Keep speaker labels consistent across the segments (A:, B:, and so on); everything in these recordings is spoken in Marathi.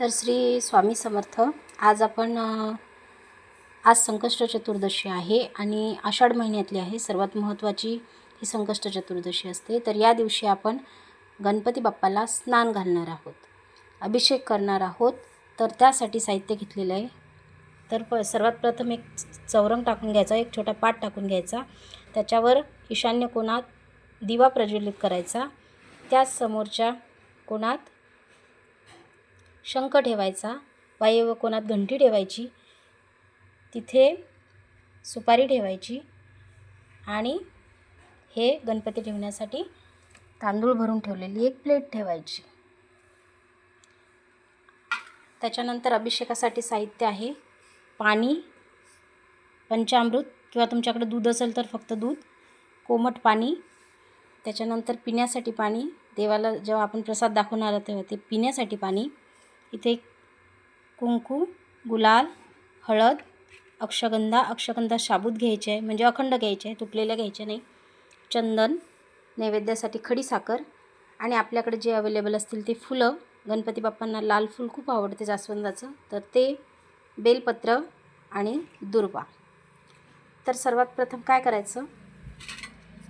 A: तर श्री स्वामी समर्थ आज आपण आज संकष्ट चतुर्दशी आहे आणि आषाढ महिन्यातली आहे. सर्वात महत्त्वाची ही संकष्ट चतुर्दशी असते. तर या दिवशी आपण गणपती बाप्पाला स्नान घालणार आहोत. अभिषेक करणार आहोत. तर त्यासाठी साहित्य घेतलेलं आहे. तर प सर्वात प्रथम एक चौरंग टाकून घ्यायचा एक छोटा पाट टाकून घ्यायचा. त्याच्यावर ईशान्य कोणात दिवा प्रज्वलित करायचा. त्याच समोरच्या कोणात शंख ठेवायचा वायव्य कोणात घंटी ठेवायची तिथे सुपारी ठेवायची आणि हे गणपती ठेवण्यासाठी तांदूळ भरून ठेवलेली एक प्लेट ठेवायची. त्याच्यानंतर अभिषेकासाठी साहित्य आहे. पाणी पंचामृत किंवा तुमच्याकडे दूध असेल तर फक्त दूध कोमट पाणी त्याच्यानंतर पिण्यासाठी पाणी देवाला जेव्हा आपण प्रसाद दाखवणार तेव्हा ते पिण्यासाठी पाणी इथे कुंकू गुलाल हळद अक्षगंधा अक्षगंधा शाबूत घ्यायचे आहे. म्हणजे अखंड घ्यायचे आहे तुटलेल्या घ्यायचे नाही. चंदन नैवेद्यासाठी खडीसाखर आणि आपल्याकडे जे अवेलेबल असतील ते फुलं. गणपती बाप्पांना लाल फूल खूप आवडते जास्वंदाचं. तर ते बेलपत्र आणि दुर्वा. तर सर्वात प्रथम काय करायचं?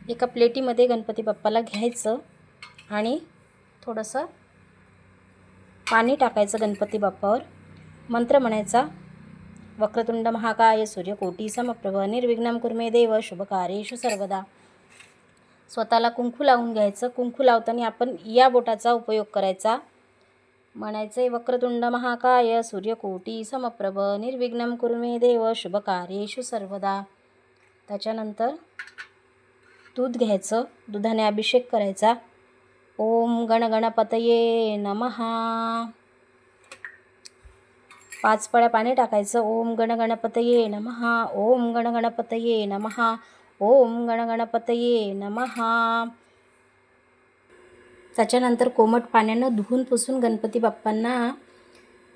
A: एका प्लेटीमध्ये गणपती बाप्पाला घ्यायचं आणि थोडंसं पाणी टाकायचं गणपती बाप्पावर. मंत्र म्हणायचा वक्रतुंड महाकाय सूर्यकोटी समप्रभ निर्विघ्नम कुर्मे देव शुभकार्येषु सर्वदा. स्वतःला कुंकू लावून घ्यायचं. कुंकू लावताना आपण या बोटाचा उपयोग करायचा. म्हणायचे वक्रतुंड महाकाय सूर्यकोटी समप्रभ निर्विघ्नम कुर्मे देव शुभकार्येषु सर्वदा. त्याच्यानंतर दूध घ्यायचं. दुधाने अभिषेक करायचा. ओम गणगणपतये नमहा पाच पळ्या पाणी टाकायचं. ओम गणगणपतये नमहा ओम गणगणपतये नमहा ओम गणगणपतये नमहा त्याच्यानंतर कोमट पाण्यानं धुवून पुसून गणपती बाप्पांना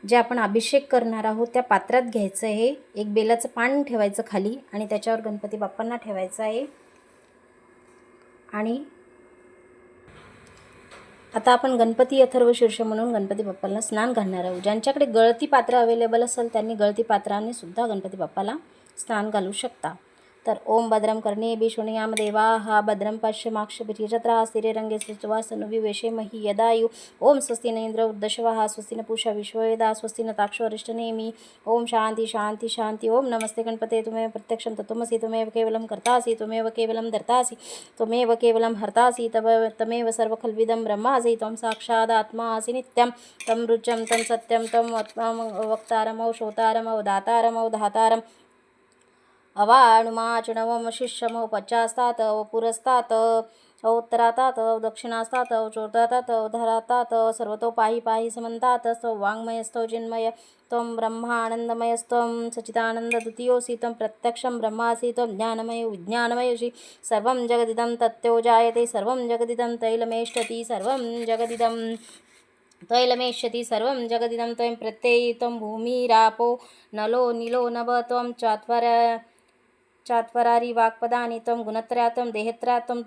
A: जे आपण अभिषेक करणार आहोत त्या पात्रात घ्यायचं आहे. एक बेलाचं पान ठेवायचं खाली आणि त्याच्यावर गणपती बाप्पांना ठेवायचं आहे. आणि आता आपण गणपती अथर्व शीर्ष म्हणून गणपती बाप्पाला स्नान घालणार आहोत. ज्यांच्याकडे गळती पात्र अवेलेबल असेल त्यांनी गळती पात्राने सुद्धा गणपती बाप्पाला स्नान घालू शकता. तर ओम भद्रम कर्णे भीषुणयाम देवा हा भद्रम पाश्यमाक्ष भिजत्रा स्थिरे रंगे मही यदायु। ओम स्वस्ति न इंद्र उद्दशवा स्वस्ति न पूषा विश्ववेदा स्वस्ति न ताक्षो ओम शांती शांती शांती ओम नमस्ते गणपते तुमेव प्रत्यक्षं तत्त्वमसि तुमेव केवलं कर्तासि तुमेव केवलं धर्तासि तुमेव केवलं हर्तासि तव तमेव सर्वखल्विदं ब्रह्मासि त्वं साक्षादात्मासि नित्यं। तं रुचं तं सत्यं तं वक्तारमौ श्रोतारमौ दातारमौ धातारं अवाणुमाचणवं शिष्यमौ पश्चास्तात् पुरस्तात् उत्तरातात दक्षिणास्तात चोटातात धरातात सर्वतो पाहि पाहि समंतात स्तव वाङ्मयस्तव चिन्मय त्वं ब्रह्मानन्दमयस्त्वं सचिदानन्द द्वितीयोऽसि त्वं प्रत्यक्षं ब्रह्मासि त्वं ज्ञानमयो विज्ञानमयोषि सर्वं जगदिदं तत्त्यो जायते सर्वं जगदिदं तैलमेष्टति सर्वं जगदिदं तैलमेष्यति सर्वं जगदिदं त्वं प्रत्ययि त्वं भूमिरापो नलो नीलो नभ त्वं चात्वर చాత్వరారి వాక్పదాని త్వం గుణత్రయాతం దేహత్రయాతం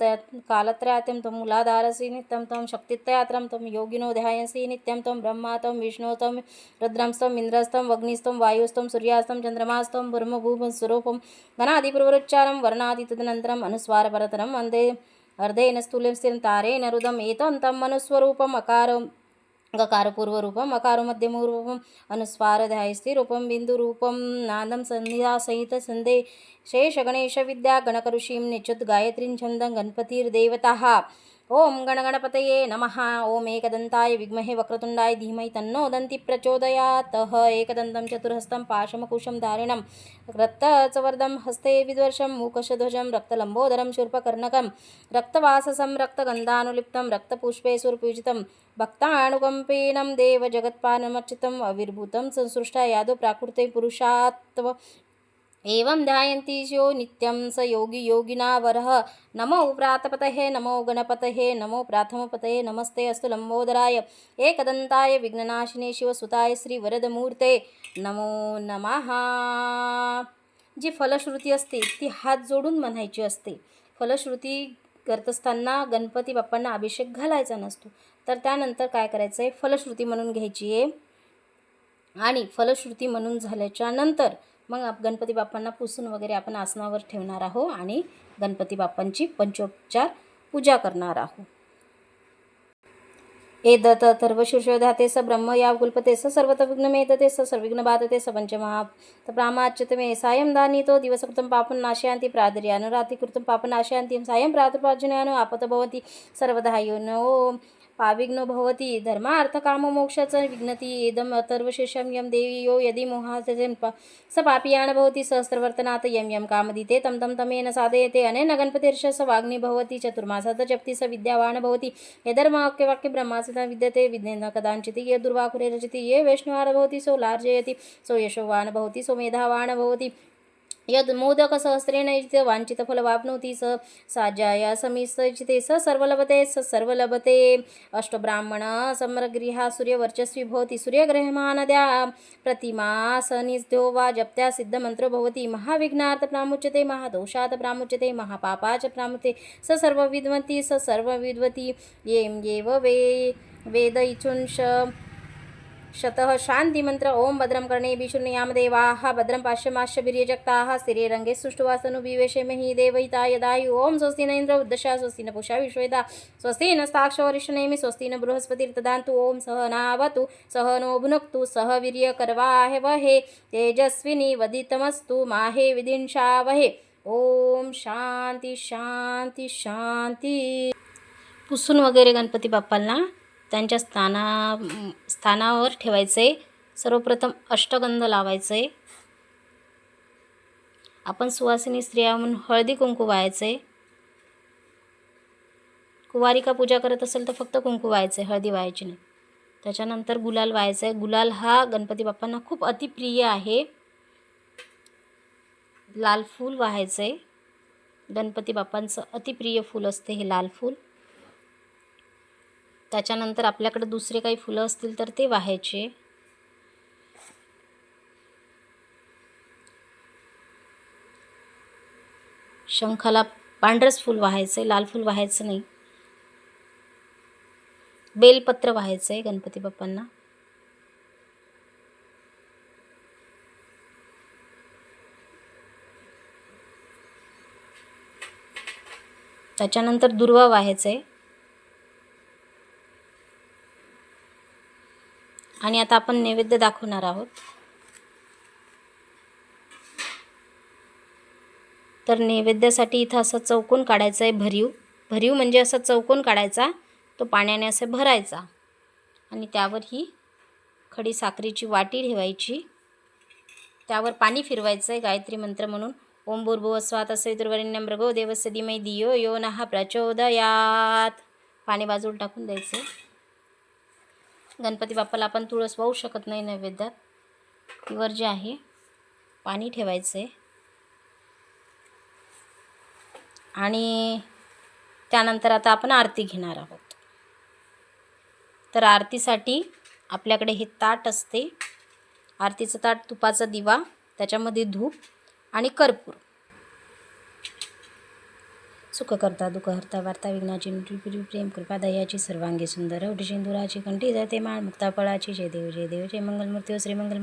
A: కాలత్రయాతం త్వం మూలాధారసి నిత్యం త్వం శక్తిత్రయాత్రం త్వం యోగినో ధ్యాయసి నిత్యం త్వం బ్రహ్మాతం విష్ణుతం రుద్రంస్తం ఇంద్రస్తం అగ్నిస్తం వాయుస్తం సూర్యాస్తం చంద్రమాస్తం బ్రహ్మభూమ స్వరూపం ఘనాదిపురవృచ్చారం వర్ణాది తదనంతరం అనుస్వారపరతనం అందే అర్ధేన స్థూలం స్థిరం తారేణ రుదం ఏతం తం మనుస్వరూపం అకారం एतं तं मनुस्वरूपम् अकारं गकारपूर्वरूपम् अकारमध्यमरूपम् अनुस्वारध्यायस्थिरूपं बिन्दुरूपं नादं सन्निधासहितसन्धे शेषगणेशविद्या गणकऋषिं निच्युत गायत्रीं छन्दं गणपतिर्देवताः। ओम गणगणपतये नमः. ओम एकदन्ताय विद्महे वक्रतुण्डाय धीमहि तन्नो दंती प्रचोदयात. एकदन्तं चतुर्हस्तं पाशमकुशं धारिणं. रक्तचवर्दं हस्ते विद्वर्षं मूकशध्वजं रक्तलम्बोदरं शूर्पकर्णकं रक्तवाससं रक्तगन्धानुलिप्तं रक्तपुष्पे सुरपूजितं भक्तानुकम्पेनं देवजगत्पानमर्चितम् अविर्भूतं संसृष्टा यादव प्राकृते पुरुषात्व एवं ध्यायन्तीशो नित्यं स योगी योगिना वरः नमो प्रातपतये नमो गणपतये नमो प्राथमपतये नमस्ते अस्तु लम्बोदराय। एकदन्ताय विघ्ननाशिने शिवसुताय श्रीवरदमूर्ते। नमो नमः। जी फलश्रुती असते ती हात जोडून म्हणायची असते. फलश्रुती करत असताना गणपती बाप्पांना अभिषेक घालायचा नसतो. तर त्यानंतर काय करायचं आहे फलश्रुती म्हणून घ्यायची आहे. आणि फलश्रुती म्हणून झाल्याच्यानंतर मग गणपती बाप्पांना पुसून वगैरे आपण आसनावर ठेवणार आहो आणि गणपती बाप्पांची पंचोपचार पूजा करणार आहोत एदत अथर्वशीर्षोधाते स ब्रह्म या कुलपते स सर्वत विघ्नमेतते स सर्विघ्न बाधते स पंचमहा प्रामाच्यतमे सायं दानीतो दिवसकृतं पापं नाशयन्ति प्रादर्यानो रातिकृतं पापं नाशयन्ति सायं प्रातर्पार्जनयानो आपत भवति सर्वदा योनो पाविघ्नो भवति धर्मार्थकाममोक्षाचं विघ्नति इदम् अथर्वशेषं यं देवी यो यदि मोहाजन प स पापियाण भवति सहस्रवर्तनात् यं यं कामदिते तं तं तमेन साधयते अनेन गणपतिर्ष स वाग्नि भवति चतुर्मासात् जप्ति स विद्यावान् भवति यधर्मवाक्यवाक्य ब्रह्मासित विद्यते विज्ञेन कदाचित् ये दुर्वाकुरे रचति ये वैष्णवान भवति सो लार्जयति सो यशोवान भवति सो मेधावान भवति यद् मोदकसहस्रेण फल वाञ्छितफलवाप्नोति स साज्याय समीसचिते स सर्वलभते स सर्वलभते। अष्टब्राह्मण समरगृहा सूर्यवर्चस्वी भवति सूर्यग्रहमानद्या प्रतिमा सनिध्यो वा जप्त्या सिद्धमन्त्रो भवति। महाविघ्नार्थ प्रामुच्यते महादोषात् प्रामुच्यते महापापाच प्रामुते स स सर्वविद्वति स सर्वविद्वति। येम येव वे वेद इचुंश शतः शान्तिमन्त्र ॐ भद्रं कर्णेभिः शून्यामदेवाः भद्रं पाश्यमाश्यभिर्यजक्ताः स्थिरेरङ्गे सुष्ठुवासनुविवेशेमहि देवहिताय दायु। ॐ स्वस्ति न इंद्र उद्दशा स्वस्ति न पुषा विश्वेदा स्वस्ति न स्ताक्षवरिष्ठनेमि स्वस्ति न बृहस्पतिर्ददान्तु ॐ सह नावतु सह नो भुनक्तु सह वीर्यकरवाहवहे तेजस्विनी वदितमस्तु माहे विदिंशावहे। ॐ शांती शांती शांती पुसून वगैरे गणपती बाप्पांना त्यांच्या स्थाना स्थानावर ठेवायचे. सर्वप्रथम अष्टगंध लावायचे. आपण सुवासिनी स्त्रिया म्हणून हळदी कुंकू व्हायचे. कुवारिका पूजा करत असेल तर फक्त कुंकू व्हायचे हळदी व्हायची नाही. त्याच्यानंतर गुलाल व्हायचं. आहे गुलाल हा गणपती बाप्पांना खूप अतिप्रिय आहे. लाल फूल व्हायचे. गणपती बाप्पांचं अतिप्रिय फूल असते हे लाल फूल. त्याच्यानंतर आपल्याकडे दुसरे काही फुलं असतील तर ते वाहायचे. शंखाला पांढरंच फूल वाहायचं लाल फूल वाहायचं नाही. बेलपत्र वाहायचं आहे गणपती बाप्पांना. त्याच्यानंतर दुर्वा वाहायचं आहे आणि आता आपण नैवेद्य दाखवणार आहोत. तर नैवेद्यासाठी इथं असं चौकोन काढायचं आहे भरीव. भरीव म्हणजे असा चौकोन काढायचा तो पाण्याने असं भरायचा. आणि त्यावर ही खडी साखरेची वाटी ठेवायची. त्यावर पाणी फिरवायचं आहे गायत्री मंत्र म्हणून. ओम भूर्भुव स्वात सवितुर्वरेण्यं मृगो देवस्य दिमय दियो यो नहा प्रचोदयात. पाणी बाजूला टाकून द्यायचं गणपती बाप्पाला आपण तुळस वाहू शकत नाही नैवेद्यात वर जे आहे पाणी ठेवायचं. आहे आणि त्यानंतर आता आपण आरती घेणार आहोत. तर आरतीसाठी आपल्याकडे हे ताट असते. आरतीचं ताट तुपाचा दिवा त्याच्यामध्ये धूप आणि कर्पूर. सुखकर्ता दुःखहर्ता वार्ता विघ्नाची नृपिरी प्रेम कृपा दयाची सर्वांगी सुंदर. सिंदुराची कंठी जाते माळ मुक्ताफळाची जय देव जय देव जय मंगलमूर्ती हो श्रीमंगल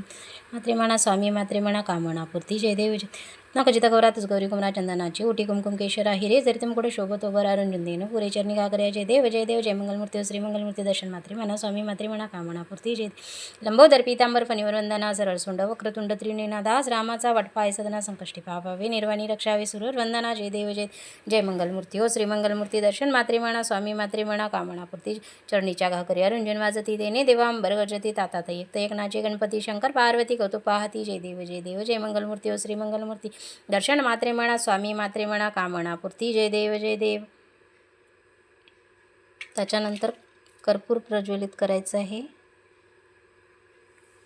A: मात्रे म्हणा स्वामी मात्रे म्हणा कामना पूर्ती जय देव जय नखचित गौरातच गौरी कुमरा चंदनाची उटी कुमकुम केशरा हिरे जरी मुकुट शोभतो गरारुंजन देणं पुरे चरणी गागर्या जय देव जय देव जय मंगलमूर्ती हो श्रीमंगलमूर्ती दर्शन मात्री म्हणा स्वामी मात्रे म्हणा कामना पूर्ती जय लंबोदर पीतांबर फणीवर वंदना सरळसुंड वक्रतुंड त्रिनेना दास रामाचा वटपाय सदना संकष्टी पापावे निर्वाणी रक्षावे सुरवर वंदना जय देव जय जय मंगलमूर्ती हो श्रीमंगलमूर्ती दर्शन मात्रे म्हणा स्वामी मात्रे म्हणा कामना पूर्ती चरणीच्या घाकरी रुंजन वाजती देणे देवांबर गजती तातात एक एकनाचे गणपती शंकर पार्वती कौतुक पाहती जय देव जय देव जय मंगलमूर्ती हो श्रीमंगलमूर्ती दर्शन मात्रे म्हणा स्वामी मात्रे म्हणा कामना पुरती जय देव जय देव. त्याच्यानंतर कर्पूर प्रज्वलित करायचं आहे.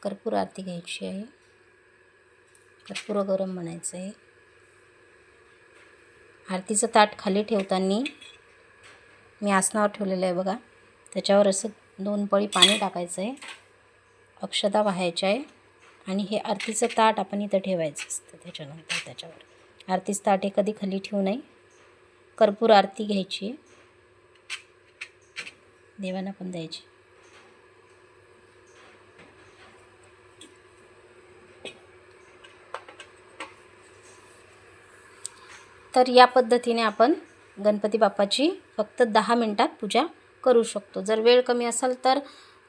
A: कर्पूर आरती घ्यायची आहे. कर्पूर गरम म्हणायचं आहे आरतीचं ताट खाली ठेवताना मी आसनावर ठेवलेलं आहे बघा. त्याच्यावर असं दोन पळी पाणी टाकायचं आहे अक्षता वाहायच्या आहे. आणि हे आरतीचं ताट आपण इथं ठेवायचं असतं त्याच्यानंतर त्याच्यावर. आरतीचं ताट हे कधी खाली ठेवू नये. कर्पूर आरती घ्यायची. देवांना पण द्यायची. तर या पद्धतीने आपण गणपती बाप्पाची फक्त दहा मिनटात पूजा करू शकतो. जर वेळ कमी असेल तर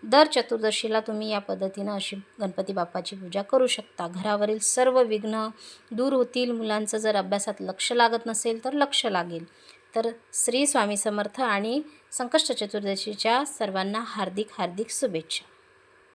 A: दर चतुर्दशीला तुम्ही या पद्धतीनं अशी गणपती बाप्पाची पूजा करू शकता. घरावरील सर्व विघ्न दूर होतील. मुलांचं जर अभ्यासात लक्ष लागत नसेल तर लक्ष लागेल. तर श्री स्वामी समर्थ आणि संकष्ट चतुर्दशीच्या सर्वांना हार्दिक हार्दिक शुभेच्छा.